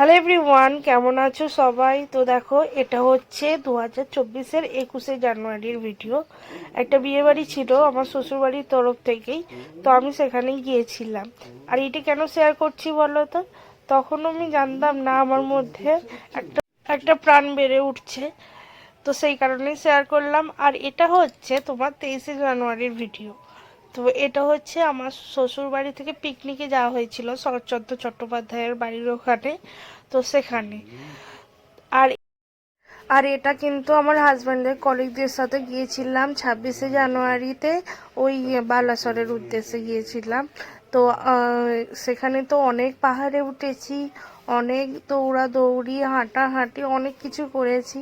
Hello everyone, কেমন আছো সবাই? তো দেখো, এটা হচ্ছে দু হাজার চব্বিশের একুশে জানুয়ারির ভিডিও। একটা বিয়েবাড়ি ছিল আমার শ্বশুরবাড়ির তরফ থেকেই, তো আমি সেখানে গিয়েছিলাম। আর এটা কেন শেয়ার করছি বলো তো? তখন আমি জানতাম না, আমার মধ্যে একটা একটা প্রাণ বেড়ে উঠছে। তো সেই কারণেই শেয়ার করলাম। আর এটা হচ্ছে তোমার তেইশে জানুয়ারির ভিডিও। তো এটা হচ্ছে আমার শ্বশুর বাড়ি থেকে পিকনিকে যাওয়া হয়েছিল, শরৎচন্দ্র চট্টোপাধ্যায়ের বাড়ির ওখানে, তো সেখানে। আর আর এটা কিন্তু আমার হাজব্যান্ডের কলিগদের সাথে গিয়েছিলাম ছাব্বিশে জানুয়ারিতে, ওই বালাসরের উদ্দেশ্যে গিয়েছিলাম। তো সেখানে তো অনেক পাহাড়ে উঠেছি, অনেক দৌড়াদৌড়ি, হাঁটাহাঁটি, অনেক কিছু করেছি।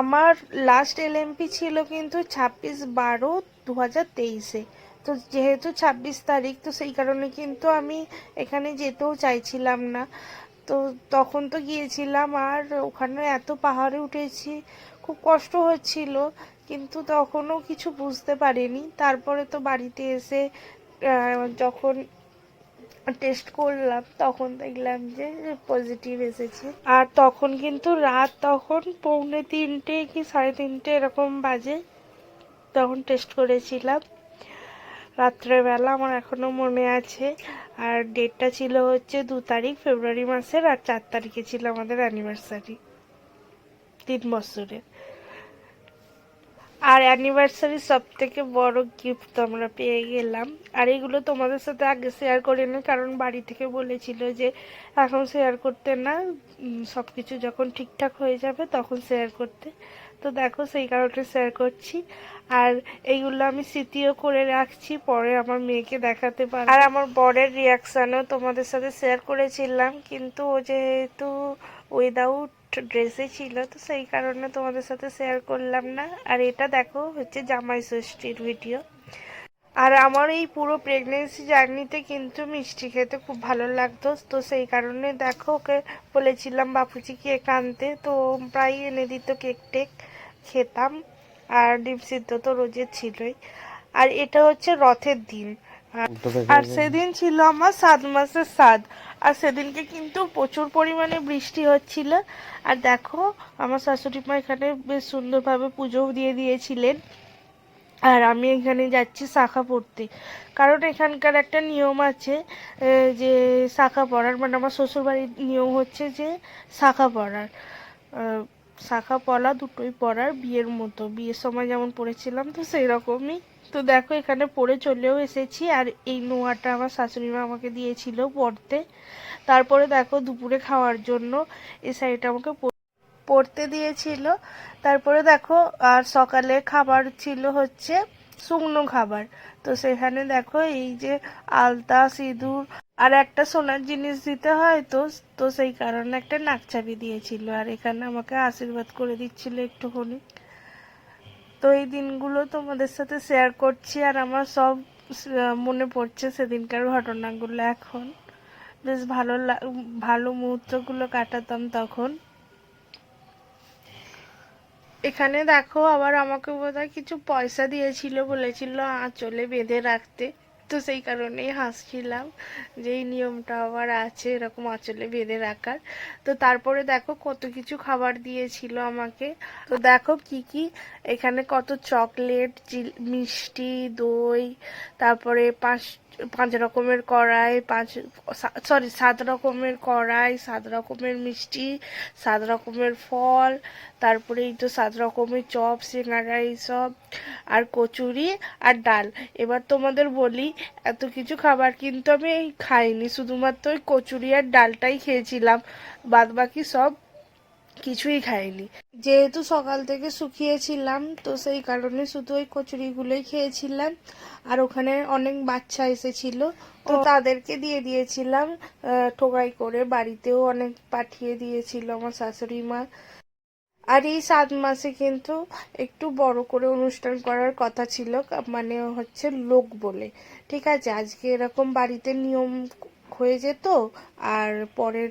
আমার লাস্ট এলএমপি ছিল কিন্তু ছাব্বিশ বারো দু হাজার তেইশে। তো যেহেতু ছাব্বিশ তারিখ, তো সেই কারণে কিন্তু আমি এখানে যেতেও চাইছিলাম না। তো তখন তো গিয়েছিলাম আর ওখানে এত পাহাড়ে উঠেছি, খুব কষ্ট হচ্ছিল, কিন্তু তখনও কিছু বুঝতে পারিনি। তারপরে তো বাড়িতে এসে যখন টেস্ট করলাম, তখন দেখলাম যে পজিটিভ এসেছে। আর তখন কিন্তু রাত তখন পৌনে তিনটে কি সাড়ে তিনটে এরকম বাজে। তখন টেস্ট করেছিলাম। রাত্রেবেলা আমার এখনও মনে আছে। আর ডেটটা ছিল হচ্ছে দু তারিখ ফেব্রুয়ারি মাসের আর চার তারিখে ছিল আমাদের অ্যানিভার্সারি তিন বছরের। আর অ্যানিভার্সারি সব থেকে বড় গিফট আমরা পেয়ে গেলাম। আর এগুলো তোমাদের সাথে আগে শেয়ার করিনি কারণ বাড়ি থেকে বলেছিল যে এখন শেয়ার করতে না সব কিছু যখন ঠিকঠাক হয়ে যাবে তখন শেয়ার করতে। তো দেখো সেই কারণে শেয়ার করছি। আর এইগুলো আমি স্মৃতিও করে রাখছি, পরে আমার মেয়েকে দেখাতে পারব। আর আমার বরের রিয়াকশানও তোমাদের সাথে শেয়ার করেছিলাম, কিন্তু ও যেহেতু উইদাউট ড্রেসে ছিল, তো সেই কারণে তোমাদের সাথে শেয়ার করলাম না। আর এটা দেখো, হচ্ছে জামাই ষষ্ঠীর ভিডিও আর আমার এই পুরো প্রেগনেন্সি জার্নিতে কিন্তু মিষ্টি খেতে খুব ভালো লাগতো, তো সেই কারণে দেখো, ওকে বলেছিলাম বাপুচি কেক আনতে? তো প্রায় এনে দিত কেক টেক, খেতাম। আর ডিম সিদ্ধ তো রোজের ছিলই। আর এটা হচ্ছে রথের দিন। আর- আর সেদিন ছিল আমার সাত মাসের সাদ আর সেদিনকে কিন্তু প্রচুর পরিমাণে বৃষ্টি হচ্ছিল। আর দেখো আমার শাশুড়ি মা এখানে বেশ সুন্দরভাবে পুজোও দিয়ে দিয়েছিলেন। আর আমি এখানে যাচ্ছি শাখা পড়তে। কারণ এখানকার একটা নিয়ম আছে যে শাখা পড়ার মানে আমার শ্বশুরবাড়ির নিয়ম হচ্ছে যে শাখা পড়ার। শাখা পলা দুটোই পড়ার বিয়ের মতো। বিয়ের সময় যেমন পড়েছিলাম তো সেই রকমই তো দেখো, এখানে পড়ে চলেও এসেছি। আর এই নোয়াটা আমার শাশুড়ি মা আমাকে দিয়েছিল পড়তে। তারপরে দেখো, দুপুরে খাওয়ার জন্য এই শাড়িটা আমাকে পরতে দিয়েছিল। তারপরে দেখো, আর সকালে খাবার ছিল হচ্ছে শুকনো খাবার। তো সেখানে দেখো, এই যে আলতা, সিঁদুর আর একটা সোনার জিনিস দিতে হয় তো তো সেই কারণে একটা নাকচাবি দিয়েছিল। আর এখানে আমাকে আশীর্বাদ করে দিচ্ছিল একটুখানি। তো এই দিনগুলো তোমাদের সাথে শেয়ার করছি আর আমার সব মনে পড়ছে সেদিনকার ঘটনাগুলো এখন। বেশ ভালো ভালো মুহূর্তগুলো কাটাতাম তখন। এখানে দেখো আবার আমাকে বোধহয় কিছু পয়সা দিয়েছিল, বলেছিল আঁচলে বেঁধে রাখতে। তো সেই কারণেই হাসছিলাম যে এই নিয়মটা আবার আছে, এরকম আঁচলে বেঁধে রাখার। তো তারপরে দেখো কত কিছু খাবার দিয়েছিল আমাকে। তো দেখো কি কি, এখানে কত চকলেট মিষ্টি, দই, তারপরে পাঁচ পাঁচ রকমের কড়াই, পাঁচ সরি সাত রকমের কড়াই, সাত রকমের মিষ্টি, সাত রকমের ফল, তারপরে এই তো সাত রকমের চপ, সিঙ্গারা এইসব আর কচুরি আর ডাল। এবার তোমাদের বলি, এত কিছু খাবার কিন্তু আমি খাইনি, শুধুমাত্র ওই কচুরি আর ডালটাই খেয়েছিলাম। বাদ বাকি সব কিছুই খাইনি। যেহেতু সকাল থেকে শুকিয়েছিলাম তো সেই কারণে শুধু ওই কচুরিগুলোই খেয়েছিলাম। আর ওখানে অনেক বাচ্চা এসেছিল। তো তাদেরকে দিয়ে দিয়েছিলাম টোকাই করে। বাড়িতেও অনেক পাঠিয়ে দিয়েছিল আমার শাশুড়ি মা। আর এই সাত মাসে কিন্তু একটু বড় করে অনুষ্ঠান করার কথা ছিল মানে হচ্ছে লোক বলে। ঠিক আছে আজকে এরকম বাড়িতে নিয়ম হয়ে যেত। আর পরের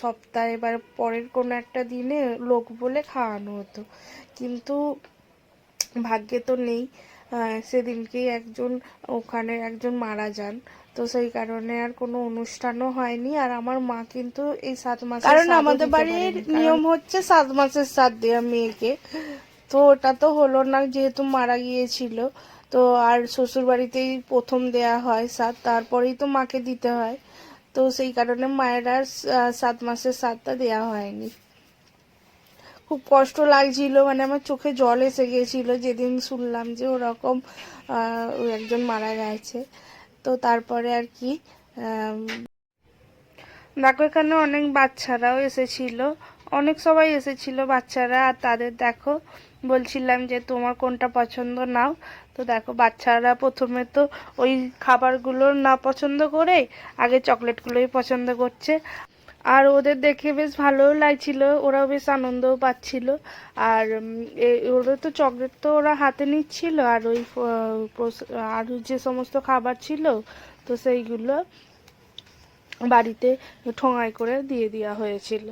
সপ্তাহে বা পরের কোনো একটা দিনে লোক বলে খাওয়ানো হতো। কিন্তু ভাগ্যে তো নেই। সেদিনকেই একজন ওখানে একজন মারা যান। তো সেই কারণে আর কোনো অনুষ্ঠানও হয়নি। আর আমার মা কিন্তু এই সাত মাস কারণ আমাদের বাড়ির নিয়ম হচ্ছে সাত মাসের সাত দেওয়া মেয়েকে। তো ওটা তো হলো না, যেহেতু মারা গিয়েছিল। তো আর শ্বশুর বাড়িতেই প্রথম দেয়া হয় সাত, তারপরেই তো মাকে দিতে হয়। তো সেই কারণে মায়ের আর সাত মাসের সাতটা দেয়া হয়নি। খুব কষ্ট লাগছিল মানে আমার চোখে জল এসে গিয়েছিল, যেদিন শুনলাম যে ওরকম একজন মারা গেছে। তো তারপরে আর কি দেখো এখানে অনেক বাচ্চারাও এসেছিল। অনেক সবাই এসেছিল, বাচ্চারা আর তাদের দেখো বলছিলাম যে তোমার কোনটা পছন্দ নাও। তো দেখো, বাচ্চারা প্রথমে তো ওই খাবারগুলো না পছন্দ করে আগে চকলেটগুলোই পছন্দ করছে। আর ওদের দেখে বেশ ভালোও লাগছিল, ওরাও বেশ আনন্দও পাচ্ছিল। আর ওরা তো চকলেট তো ওরা হাতে নিচ্ছিল, আর ওই আর যে সমস্ত খাবার ছিল, তো সেইগুলো বাড়িতে ঠোঙায় করে দিয়ে দেওয়া হয়েছিল।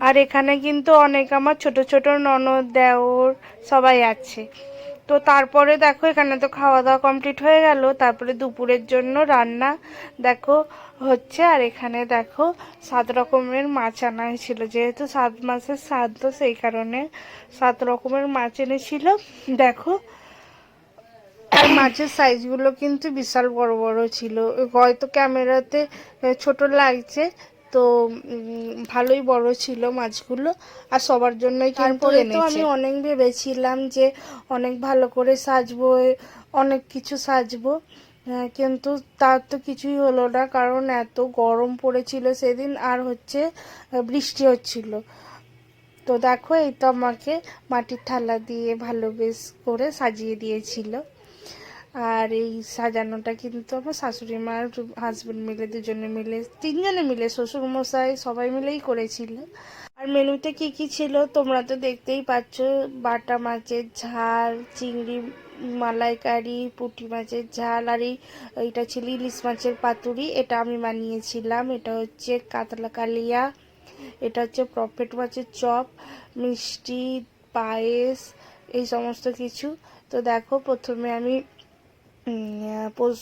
আর এখানে কিন্তু অনেক আমার ছোট ছোট ননদ, দেওর সবাই আছে। তো তারপরে দেখো, এখানে তো খাওয়া দাওয়া কমপ্লিট হয়ে গেল। তারপরে দুপুরের জন্য রান্না দেখো হচ্ছে। আর এখানে দেখো সাত রকমের মাছ আনা হয়েছিল। যেহেতু সাত মাসের সাত তো সেই কারণে সাত রকমের মাছ এনেছিল। দেখো, মাছের সাইজগুলো কিন্তু বিশাল বড় বড় ছিল। হয়তো ক্যামেরাতে ছোট লাগছে। তো ভালোই বড় ছিল মাছগুলো আর সবার জন্যই কিন্তু তো আমি অনেক ভেবেছিলাম যে অনেক ভালো করে সাজবো অনেক কিছু সাজবো কিন্তু তার তো কিছুই হলো না কারণ এত গরম পড়েছিল সেদিন আর হচ্ছে বৃষ্টি হচ্ছিল। তো দেখো এই তো আমাকে মাটির থালা দিয়ে ভালো বেশ করে সাজিয়ে দিয়েছিল। আর এই সাজানোটা কিন্তু আমার শাশুড়ি মা হাজবেন্ড মিলে, দুজনে মিলে, তিনজনে মিলে, শ্বশুর মশাই সবাই মিলেই করেছিল। আর মেনুতে কি কি ছিল তোমরা তো দেখতেই পাচ্ছ, বাটা মাছের ঝাল, চিংড়ি মালাইকারি, পুঁটি মাছের ঝাল, আর এই, এইটা ছিল ইলিশ মাছের পাতুরি, এটা আমি বানিয়েছিলাম। এটা হচ্ছে কাতলা কালিয়া, এটা হচ্ছে প্রফেট মাছের চপ, মিষ্টি, পায়েস, এই সমস্ত কিছু। তো দেখো, প্রথমে আমি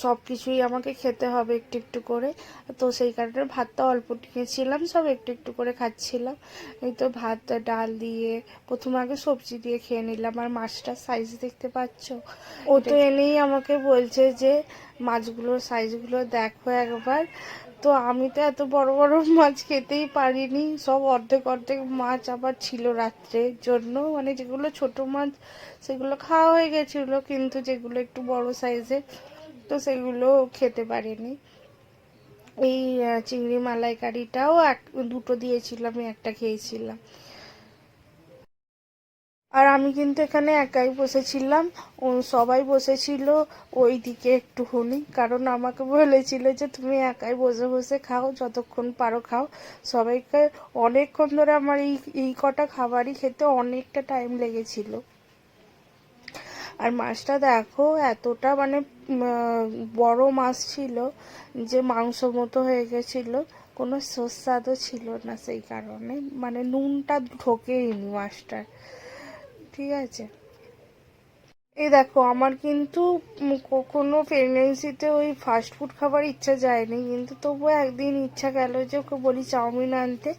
সব কিছুই আমাকে খেতে হবে একটু একটু করে। তো সেই কারণে ভাতটা অল্প টিকেছিলাম সব একটু একটু করে খাচ্ছিলাম। এই তো ভাত ডাল দিয়ে প্রথমে আগে সবজি দিয়ে খেয়ে নিলাম। আর মাছটার সাইজ দেখতে পাচ্ছ? ও তো এনেই আমাকে বলছে যে মাছগুলোর সাইজগুলো দেখো একবার। তো আমি তো এত বড় বড় মাছ খেতেই পারিনি। সব অর্ধেক অর্ধেক মাছ আবার ছিল রাত্রের জন্য। মানে যেগুলো ছোট মাছ, সেগুলো খাওয়া হয়ে গেছিল, কিন্তু যেগুলো একটু বড় সাইজের, তো সেগুলো খেতে পারিনি। এই চিংড়ি মালাইকারিটাও এক, দুটো দিয়েছিলাম, আমি একটা খেয়েছিলাম। আর আমি কিন্তু এখানে একাই বসেছিলাম। সবাই বসেছিল ওই দিকে একটুখানি কারণ আমাকে বলেছিল যে, তুমি একাই বসে বসে খাও, যতক্ষণ পারো খাও। সবাইকে অনেকক্ষণ ধরে আমার এই এই কটা খাবারই খেতে অনেকটা টাইম লেগেছিল। আর মাছটা দেখো, এতটা মানে বড় মাছ ছিল যে, মাংস মতো হয়ে গেছিল। কোনো সুস্বাদও ছিল না সেই কারণে। মানে নুনটা ঢোকেইনি মাছটার। ঠিক আছে। এই দেখো, আমার কিন্তু কখনো প্রেগনেন্সিতে ওই ফাস্ট ফুড খাবার ইচ্ছা যায়নি। কিন্তু তবুও একদিন ইচ্ছা গেল যে ওকে বলি চাউমিন আনতে।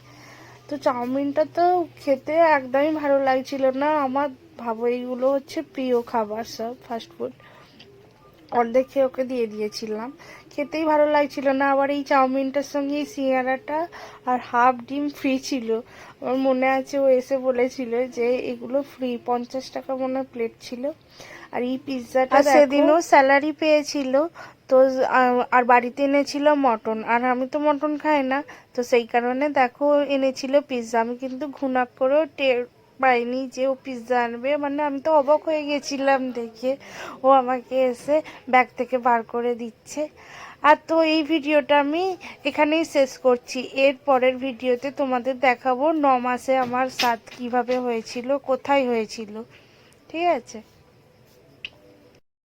তো চাউমিনটা তো খেতে একদমই ভালো লাগছিল না। আমার ভাবো, এইগুলো হচ্ছে প্রিয় খাবার সব ফাস্ট ফুড অর্ধেক খেয়ে ওকে দিয়ে দিয়েছিলাম। খেতেই ভালো লাগছিল না। আবার এই চাউমিনটার সঙ্গে এই সিঙ্গারাটা আর হাফ ডিম ফ্রি ছিল। আমার মনে আছে ও এসে বলেছিল যে এগুলো ফ্রি পঞ্চাশ টাকা মনে প্লেট ছিল। আর এই পিৎজাটা সেদিনও স্যালারি পেয়েছিল। তো আর বাড়িতে এনেছিল মটন। আর আমি তো মটন খাই না। তো সেই কারণে দেখো এনেছিল পিৎজা আমি কিন্তু ঘুণাক করেও টের পাইনি যে ও পিৎজা আনবে মানে আমি তো অবাক হয়ে গেছিলাম দেখে। ও আমাকে এসে ব্যাগ থেকে বার করে দিচ্ছে। আর তো এই ভিডিওটা আমি এখানেই শেষ করছি। এর পরের ভিডিওতে তোমাদের দেখাবো ন মাসে আমার সাথ কীভাবে হয়েছিল, কোথায় হয়েছিল। ঠিক আছে?